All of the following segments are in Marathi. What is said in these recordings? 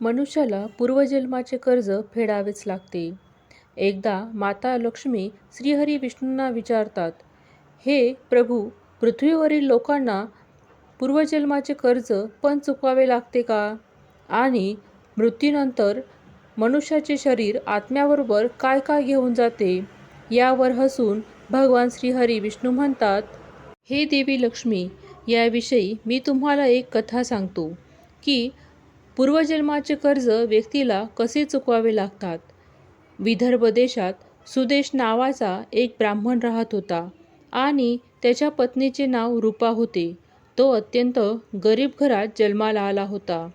मनुष्याला पूर्वजन्माचे कर्ज फेडावेच लागते. एकदा माता लक्ष्मी श्रीहरी विष्णूंना विचारतात, हे प्रभू पृथ्वीवरील लोकांना पूर्वजन्माचे कर्ज पण चुकवावे लागते का? आणि मृत्यूनंतर मनुष्याचे शरीर आत्म्याबरोबर काय काय घेऊन जाते? यावर हसून भगवान श्रीहरी विष्णू म्हणतात, हे देवी लक्ष्मी, याविषयी मी तुम्हाला एक कथा सांगतो की पूर्वजन्माचे कर्ज व्यक्तीला कसे चुकवावे लागतात. विदर्भ देशात सुदेश नावाचा एक ब्राह्मण राहत होता आणि त्याच्या पत्नीचे नाव रूपा होते. तो अत्यंत गरीब घरात जन्माला आला होता,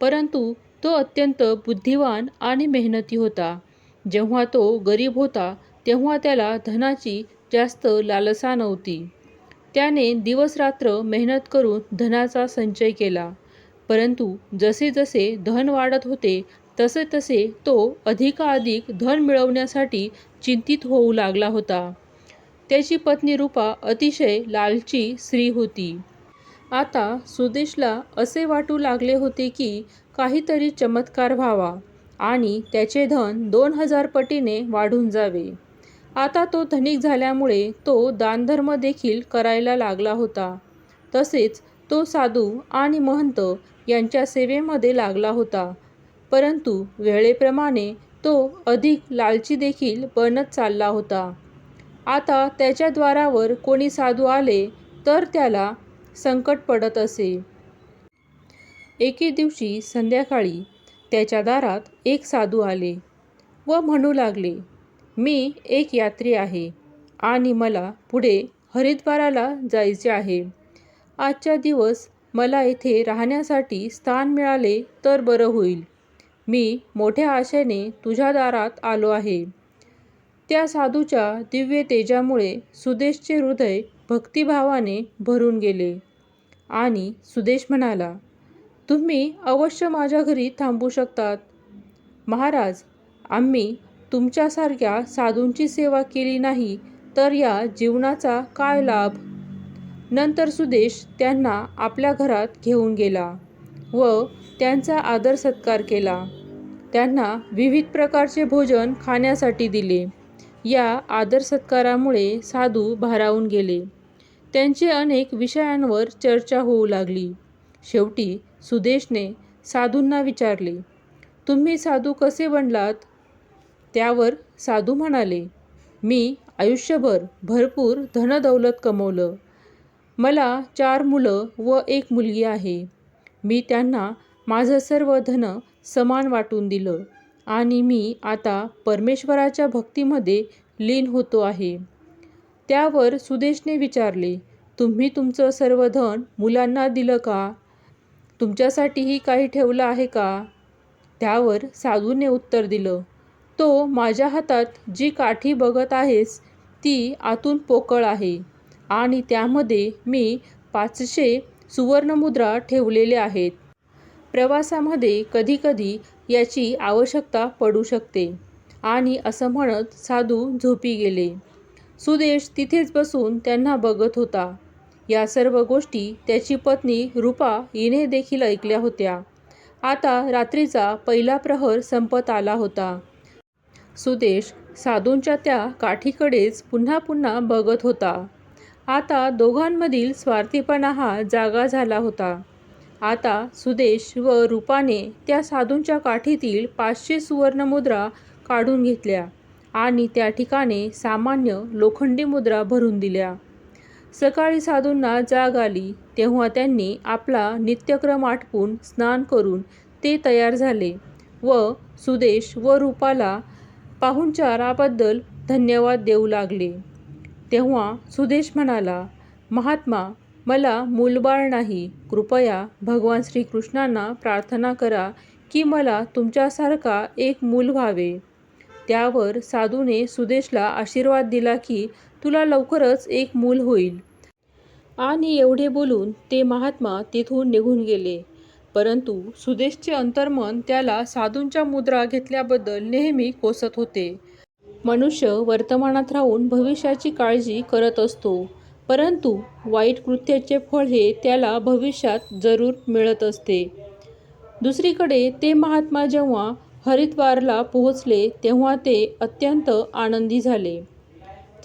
परंतु तो अत्यंत बुद्धिवान आणि मेहनती होता. जेव्हा तो गरीब होता तेव्हा त्याला धनाची जास्त लालसा नव्हती. त्याने दिवसरात्र मेहनत करून धनाचा संचय केला, परंतु जसे जसे धन वाढत होते तसे तसे तो अधिकाधिक धन मिळवण्यासाठी चिंतित होऊ लागला होता. त्याची पत्नी रूपा अतिशय लालची स्त्री होती. आता सुदेशला असे वाटू लागले होते की काहीतरी चमत्कार व्हावा आणि त्याचे धन दोन हजार पटीने वाढून जावे. आता तो धनिक झाल्यामुळे तो दानधर्म देखील करायला लागला होता. तसेच तो साधू आणि महंत यांच्या सेवेमध्ये लागला होता. परंतु वेळेप्रमाणे तो अधिक लालची देखील बनत चालला होता. आता त्याच्या द्वारावर कोणी साधू आले तर त्याला संकट पडत असे. एके दिवशी संध्याकाळी त्याच्या दारात एक साधू आले व म्हणू लागले, मी एक यात्री आहे आणि मला पुढे हरिद्वाराला जायचे आहे. आजच्या दिवस मला इथे राहण्यासाठी स्थान मिळाले तर बरं होईल. मी मोठ्या आशेने तुझ्या दारात आलो आहे. त्या साधूच्या दिव्य तेजामुळे सुदेशचे हृदय भक्तिभावाने भरून गेले आणि सुदेश म्हणाला, तुम्ही अवश्य माझ्या घरी थांबू शकतात. महाराज, आम्ही तुमच्यासारख्या साधूंची सेवा केली नाही तर या जीवनाचा काय लाभ? नंतर सुदेश त्यांना आपल्या घरात घेऊन गेला व त्यांचा आदर-सत्कार केला. त्यांना विविध प्रकारचे भोजन खाण्यासाठी दिले. या आदर-सत्कारामुळे साधू भारावून गेले. त्यांचे अनेक विषयांवर चर्चा होऊ लागली. शेवटी सुदेशने साधूंना विचारले, तुम्ही साधू कसे बनलात? त्यावर साधू म्हणाले, मी आयुष्यभर भरपूर धनदौलत कमवलं. मला चार मुलं व एक मुलगी आहे. मी त्यांना माझं सर्व धन समान वाटून दिलं आणि मी आता परमेश्वराच्या भक्तीमध्ये लीन होतो आहे. त्यावर सुदेशने विचारले, तुम्ही तुमचं सर्व धन मुलांना दिलं का? तुमच्यासाठीही काही ठेवलं आहे का? त्यावर साधूने उत्तर दिलं, तो माझ्या हातात जी काठी बघत आहेस ती आतून पोकळ आहे आणि त्यामध्ये मी पाचशे सुवर्णमुद्रा ठेवलेल्या आहेत. प्रवासामध्ये कधीकधी याची आवश्यकता पडू शकते. आणि असं म्हणत साधू झोपी गेले. सुदेश तिथेच बसून त्यांना बघत होता. या सर्व गोष्टी त्याची पत्नी रूपा हिने देखील ऐकल्या होत्या. आता रात्रीचा पहिला प्रहर संपत आला होता. सुदेश साधूंच्या त्या काठीकडेच पुन्हा पुन्हा बघत होता. आता दोघांमधील स्वार्थीपणा हा जागा झाला होता. आता सुदेश व रूपाने त्या साधूंच्या काठीतील पाचशे सुवर्णमुद्रा काढून घेतल्या आणि त्या ठिकाणी सामान्य लोखंडी मुद्रा भरून दिल्या. सकाळी साधूंना जाग आली तेव्हा त्यांनी आपला नित्यक्रम आटपून स्नान करून ते तयार झाले व सुदेश व रूपाला पाहुणचाराबद्दल धन्यवाद देऊ लागले. तेव्हा सुदेश म्हणाला, महात्मा, मला मूलबाळ नाही. कृपया भगवान श्रीकृष्णांना प्रार्थना करा की मला तुमच्यासारखा एक मूल व्हावे. त्यावर साधूने सुदेशला आशीर्वाद दिला की तुला लवकरच एक मूल होईल. आणि एवढे बोलून ते महात्मा तिथून निघून गेले. परंतु सुदेशचे अंतर्मन त्याला साधूंच्या मुद्रा घेतल्याबद्दल नेहमी कोसत होते. मनुष्य वर्तमानात राहून भविष्याची काळजी करत असतो, परंतु वाईट कृत्याचे फळ हे त्याला भविष्यात जरूर मिळत असते. दुसरीकडे ते महात्मा जेव्हा हरिद्वारला पोहोचले तेव्हा ते अत्यंत आनंदी झाले.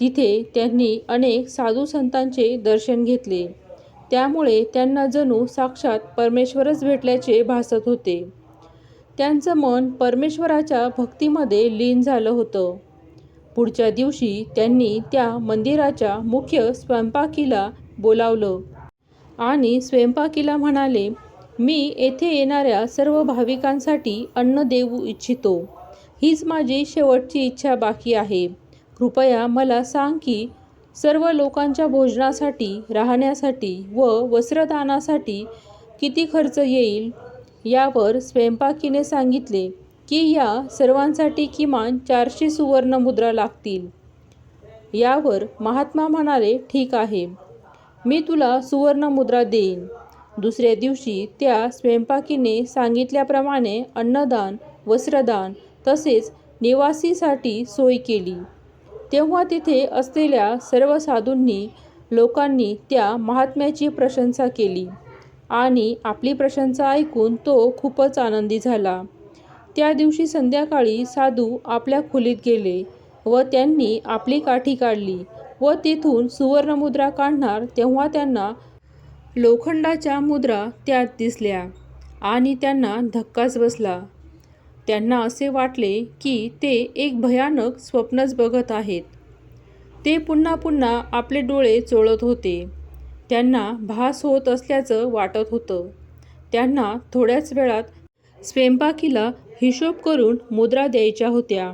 तिथे त्यांनी अनेक साधू संतांचे दर्शन घेतले. त्यामुळे त्यांना जणू साक्षात परमेश्वरच भेटल्याचे भासत होते. त्यांचं मन परमेश्वराच्या भक्तीमध्ये लीन झालं होतं. पुढच्या दिवशी त्यांनी त्या मंदिराच्या मुख्य स्वयंपाकीला बोलावलं. आणि स्वयंपाकीला म्हणाले मी येथे येणाऱ्या सर्व भाविकांसाठी अन्न देऊ इच्छितो. हीच माझी शेवटची इच्छा बाकी आहे. कृपया मला सांग की सर्व लोकांच्या भोजनासाठी राहण्यासाठी व वस्त्रदानासाठी किती खर्च येईल? यावर स्वयंपाकीने सांगितले. की या सर्वांसाठी किमान चारशे सुवर्णमुद्रा लागतील. यावर महात्मा म्हणाले ठीक आहे. मी तुला सुवर्णमुद्रा देईन. दुसऱ्या दिवशी त्या स्वयंपाकीने सांगितल्याप्रमाणे अन्नदान वस्त्रदान तसेच निवासीसाठी सोय केली. तेव्हा तिथे असलेल्या सर्व साधूंनी लोकांनी त्या महात्म्याची प्रशंसा केली आणि आपली प्रशंसा ऐकून तो खूपच आनंदी झाला. त्या दिवशी संध्याकाळी साधू आपल्या खोलीत गेले व त्यांनी आपली काठी काढली व तेथून सुवर्णमुद्रा काढणार तेव्हा त्यांना लोखंडाच्या मुद्रा त्यात दिसल्या आणि त्यांना धक्काच बसला. त्यांना असे वाटले की ते एक भयानक स्वप्नच बघत आहेत. ते पुन्हा पुन्हा आपले डोळे चोळत होते. त्यांना भास होत असल्याचं वाटत होतं. त्यांना थोड्याच वेळात स्वयंपाकीला हिशोब करून मुद्रा द्यायच्या होत्या.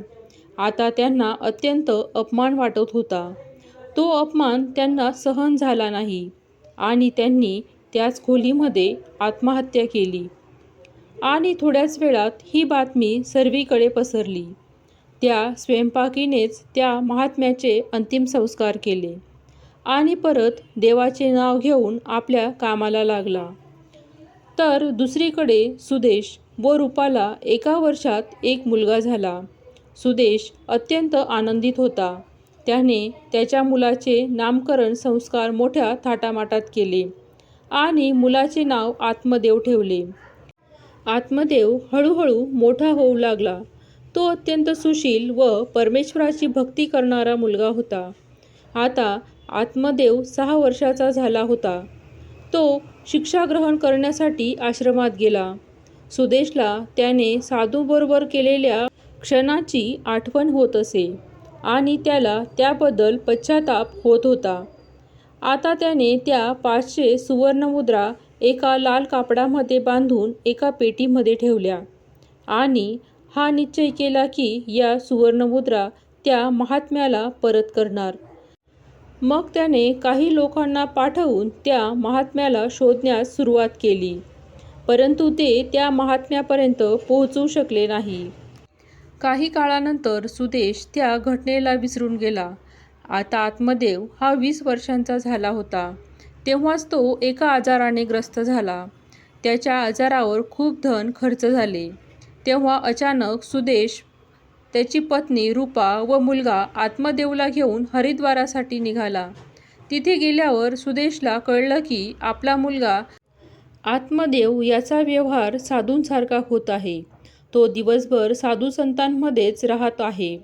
आता त्यांना अत्यंत अपमान वाटत होता. तो अपमान त्यांना सहन झाला नाही आणि त्यांनी त्याच खोलीमध्ये आत्महत्या केली. आणि थोड्याच वेळात ही बातमी सर्वीकडे पसरली. त्या स्वयंपाकीनेच त्या महात्म्याचे अंतिम संस्कार केले आणि परत देवाचे नाव घेऊन आपल्या कामाला लागला. तर दुसरीकडे सुदेश व रूपाला एका वर्षात एक मुलगा झाला. सुदेश अत्यंत आनंदित होता. त्याने त्याच्या मुलाचे नामकरण संस्कार मोठ्या थाटामाटात केले आणि मुलाचे नाव आत्मदेव ठेवले. आत्मदेव हळूहळू मोठा होऊ लागला. तो अत्यंत सुशील व परमेश्वराची भक्ती करणारा मुलगा होता. आता आत्मदेव सहा वर्षाचा झाला होता. तो शिक्षा ग्रहण करण्यासाठी आश्रमात गेला. सुदेशला त्याने साधूबरोबर केलेल्या क्षणाची आठवण होत असे आणि त्याला त्याबद्दल पश्चाताप होत होता. आता त्याने त्या पाचशे सुवर्णमुद्रा एका लाल कापडामध्ये बांधून एका पेटीमध्ये ठेवल्या आणि हा निश्चय केला की या सुवर्णमुद्रा त्या महात्म्याला परत करणार. मग त्याने काही लोकांना पाठवून त्या महात्म्याला शोधण्यास सुरुवात केली. परंतु ते त्या महात्म्यापर्यंत पोहोचू शकले नाही. काही काळानंतर सुदेश त्या घटनेला विसरून गेला. आता आत्मदेव हा वीस वर्षांचा झाला होता. तेव्हाच तो एका आजाराने ग्रस्त झाला. त्याच्या आजारावर खूप धन खर्च झाले. तेव्हा अचानक सुदेश त्याची पत्नी रूपा व मुलगा आत्मदेवला घेऊन हरिद्वारासाठी निघाला. तिथे गेल्यावर सुदेशला कळलं की आपला मुलगा आत्मदेव याचा व्यवहार साधूंसारखा होत आहे. तो दिवसभर साधू संतांमध्येच राहत आहे.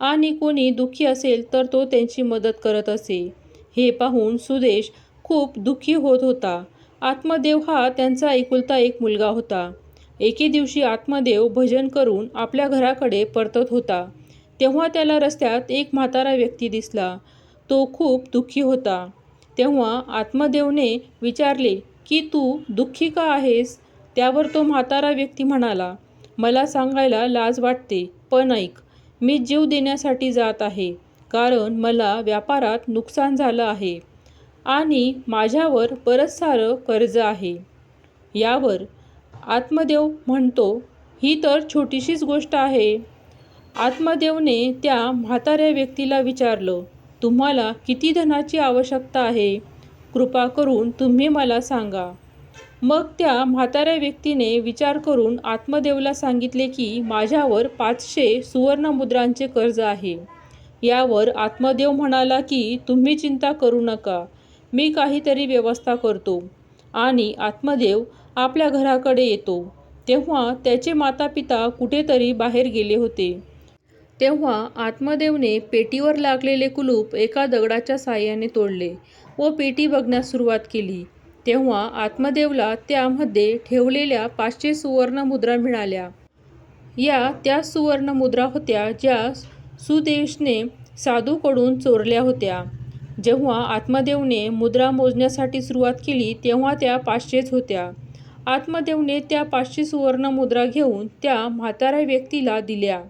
आणि कोणी दुःखी असेल तर तो त्यांची मदत करत असे. हे पाहून सुदेश खूप दुःखी होत होता. आत्मदेव हा त्यांचा एकुलता एक मुलगा होता. एके दिवशी आत्मदेव भजन करून आपल्या घराकडे परतत होता. तेव्हा त्याला रस्त्यात एक म्हातारा व्यक्ती दिसला. तो खूप दुःखी होता. तेव्हा आत्मदेवने विचारले की तू दुःखी का आहेस? त्यावर तो म्हातारा व्यक्ती म्हणाला मला सांगायला लाज वाटते पण ऐक मी जीव देण्यासाठी जात आहे कारण मला व्यापारात नुकसान झालं आहे आणि माझ्यावर बरंच सारं कर्ज आहे. यावर आत्मदेव म्हणतो ही तर छोटीशीच गोष्ट आहे आत्मदेवने त्या म्हाताऱ्या व्यक्तीला विचारलं तुम्हाला किती धनाची आवश्यकता आहे? कृपा करून तुम्ही मला सांगा. मग त्या म्हाताऱ्या व्यक्तीने विचार करून आत्मदेवला सांगितले की माझ्यावर पाचशे सुवर्णमुद्रांचे कर्ज आहे. यावर आत्मदेव म्हणाला की तुम्ही चिंता करू नका. मी काहीतरी व्यवस्था करतो. आणि आत्मदेव आपल्या घराकडे येतो. तेव्हा त्याचे मातापिता कुठेतरी बाहेर गेले होते. तेव्हा आत्मदेवने पेटीवर लागलेले कुलूप एका दगडाच्या साह्याने तोडले. व पेटी बघण्यास सुरुवात केली. तेव्हा आत्मदेवला त्यामध्ये ठेवलेल्या पाचशे सुवर्ण मुद्रा मिळाल्या. या त्या सुवर्ण मुद्रा होत्या ज्या सुदेशने साधूकडून चोरल्या होत्या. जेव्हा आत्मदेवने मुद्रा मोजण्यासाठी सुरुवात केली तेव्हा त्या पाचशेच होत्या. आत्मदेवने त्या पाचशे सुवर्ण मुद्रा घेऊन त्या म्हाताऱ्या व्यक्तीला दिल्या.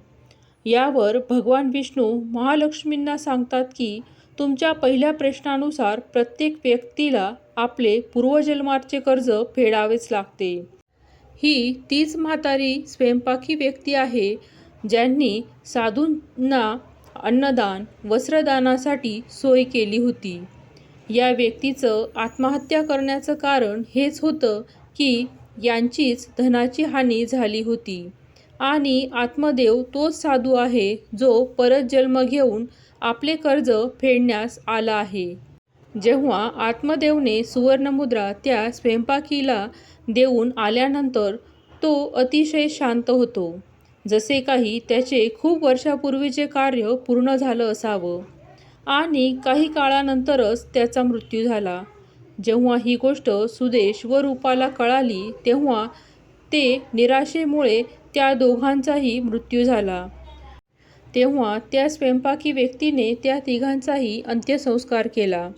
यावर भगवान विष्णू महालक्ष्मींना सांगतात की तुमच्या पहिल्या प्रश्नानुसार प्रत्येक व्यक्तीला आपले पूर्वजन्माचे कर्ज फेडावेच लागते. ही तीच म्हातारी स्वयंपाकी व्यक्ती आहे ज्यांनी साधूंना अन्नदान वस्त्रदानासाठी सोय केली होती. या व्यक्तीचं आत्महत्या करण्याचं कारण हेच होतं की यांचीच धनाची हानी झाली होती. आणि आत्मदेव तोच साधू आहे जो परत जन्म घेऊन आपले कर्ज फेडण्यास आला आहे. जेव्हा आत्मदेवने सुवर्णमुद्रा त्या स्वयंपाकीला देऊन आल्यानंतर तो अतिशय शांत होतो. जसे काही त्याचे खूप वर्षापूर्वीचे कार्य पूर्ण झालं असावं. आणि काही काळानंतरच त्याचा मृत्यू झाला. जेव्हा ही गोष्ट सुदेश व रूपाला कळाली तेव्हा ते निराशेमुळे त्या दोघांचाही मृत्यू झाला. तेव्हा त्या स्वयंपाकी व्यक्तीने त्या तिघांचाही अंत्यसंस्कार केला.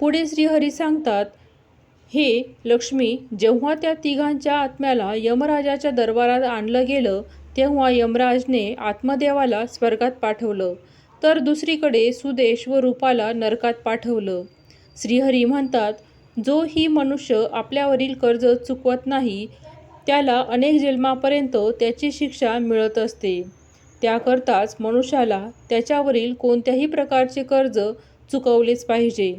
पुढे श्रीहरी सांगतात हे लक्ष्मी जेव्हा त्या तिघांच्या आत्म्याला यमराजाच्या दरबारात आणलं गेलं तेव्हा यमराजने आत्मदेवाला स्वर्गात पाठवलं. तर दुसरीकडे सुदेश व रूपाला नरकात पाठवलं. श्रीहरी म्हणतात जो ही मनुष्य आपल्यावरील कर्ज चुकवत नाही त्याला अनेक जन्मापर्यंत त्याची शिक्षा मिळत असते. त्याकरताच मनुष्याला त्याच्यावरील कोणत्याही प्रकारचे कर्ज चुकवलेच पाहिजे.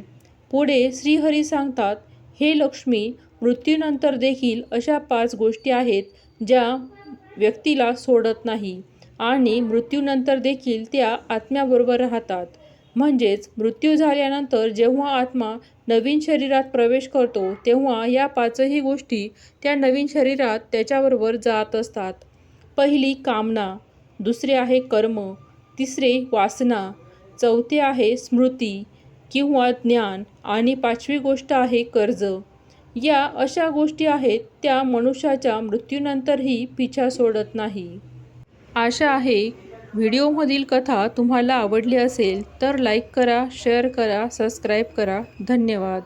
पुढे श्रीहरी सांगतात हे लक्ष्मी मृत्यूनंतर देखील अशा पाच गोष्टी आहेत ज्या व्यक्तीला सोडत नाही आणि मृत्यूनंतर देखील त्या आत्म्याबरोबर राहतात. म्हणजेच मृत्यू झाल्यानंतर जेव्हा आत्मा नवीन शरीरात प्रवेश करतो तेव्हा या पाचही गोष्टी त्या नवीन शरीरात त्याच्याबरोबर जात असतात. पहिली कामना दुसरे आहे कर्म तिसरे वासना चौथे आहे स्मृती किंवा ज्ञान आणि पाचवी गोष्ट आहे कर्ज. या अशा गोष्टी आहेत त्या मनुष्याच्या मृत्यूनंतरही पिछा सोडत नाही. आशा आहे व्हिडिओमधील कथा तुम्हाला आवडली असेल तर लाईक करा शेअर करा सबस्क्राईब करा. धन्यवाद.